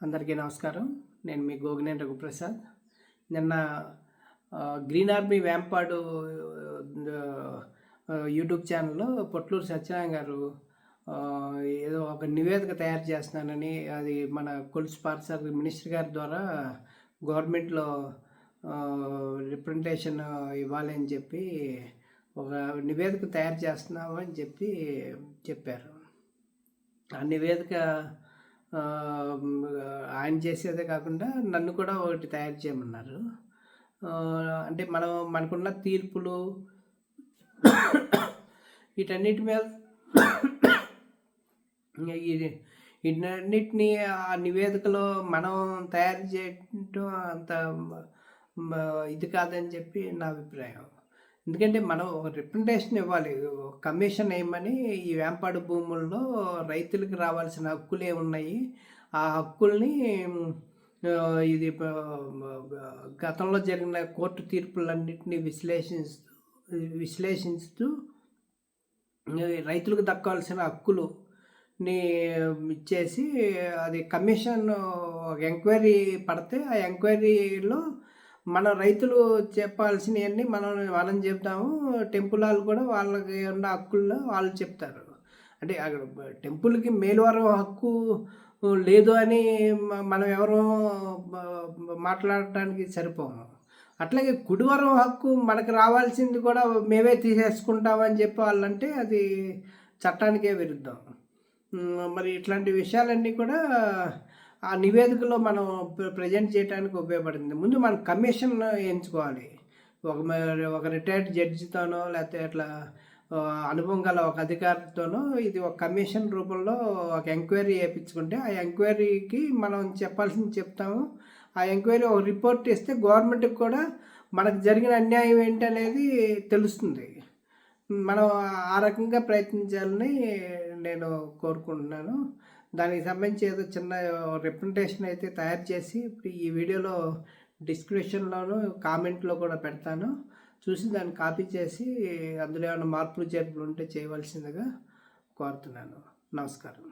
అందరికీ నమస్కారం. నేను మీ గోగినేని రఘుప్రసాద్. నిన్న గ్రీన్ ఆర్మీ వేంపాడు యూట్యూబ్ ఛానల్లో పొట్లూరు సత్యనారాయణ గారు ఏదో ఒక నివేదిక తయారు చేస్తున్నానని అది మన కొలుసు పార్సర్ మినిస్టర్ గారి ద్వారా గవర్నమెంట్లో రిప్రజెంటేషన్ ఇవ్వాలి అని చెప్పి ఒక నివేదిక తయారు చేస్తున్నామని చెప్పి చెప్పారు. ఆ నివేదిక ఆయన చేసేదే కాకుండా నన్ను కూడా ఒకటి తయారు చేయమన్నారు. అంటే మనం మనకున్న తీర్పులు వీటన్నిటి మీద వీటన్నిటిని ఆ నివేదికలో మనం తయారు చేయటం అంత ఇది కాదని చెప్పి నా అభిప్రాయం. ఎందుకంటే మనం ఒక రిప్రజెంటేషన్ ఇవ్వాలి. కమిషన్ ఏమని ఈ వేంపాడు భూముల్లో రైతులకు రావాల్సిన హక్కులు ఏమున్నాయి ఆ హక్కుల్ని ఇది గతంలో జరిగిన కోర్టు తీర్పులన్నింటినీ విశ్లేషిస్తూ విశ్లేషిస్తూ రైతులకు దక్కాల్సిన హక్కులు ని ఇచ్చేసి అది కమిషన్ ఒక ఎంక్వైరీ పడితే ఆ ఎంక్వైరీలో మన రైతులు చెప్పాల్సినవన్నీ మనం మనం చెప్తాము. టెంపుల్ వాళ్ళు కూడా వాళ్ళకి ఉన్న హక్కుల్లో వాళ్ళు చెప్తారు. అంటే అక్కడ టెంపుల్కి మేలువరం హక్కు లేదు అని మనం ఎవరో మాట్లాడటానికి సరిపోము. అట్లాగే కుడివరం హక్కు మనకు రావాల్సింది కూడా మేమే తీసేసుకుంటామని చెప్పి వాళ్ళంటే అది చట్టానికే విరుద్ధం. మరి ఇట్లాంటి విషయాలన్నీ కూడా ఆ నివేదికలో మనం ప్రజెంట్ చేయడానికి ఉపయోగపడుతుంది ముందు మనం కమిషన్ ఎంచుకోవాలి ఒక ఒక రిటైర్డ్ జడ్జితోనో లేకపోతే అట్లా అనుభవం గల ఒక అధికారితోనో ఇది ఒక కమిషన్ రూపంలో ఒక ఎంక్వైరీ వేయించుకుంటే ఆ ఎంక్వైరీకి మనం చెప్పాల్సింది చెప్తాము. ఆ ఎంక్వైరీ ఒక రిపోర్ట్ ఇస్తే గవర్నమెంట్కి కూడా మనకు జరిగిన అన్యాయం ఏంటనేది తెలుస్తుంది. మనం ఆ రకంగా ప్రయత్నించాలని నేను కోరుకుంటున్నాను. దానికి సంబంధించి ఏదో చిన్న రిప్రజెంటేషన్ అయితే తయారు చేసి ఇప్పుడు ఈ వీడియోలో డిస్క్రిప్షన్లోను కామెంట్లో కూడా పెడతాను. చూసి దాన్ని కాపీ చేసి అందులో ఏమైనా మార్పులు చేర్పులు ఉంటే చేయవలసిందిగా కోరుతున్నాను. నమస్కారం.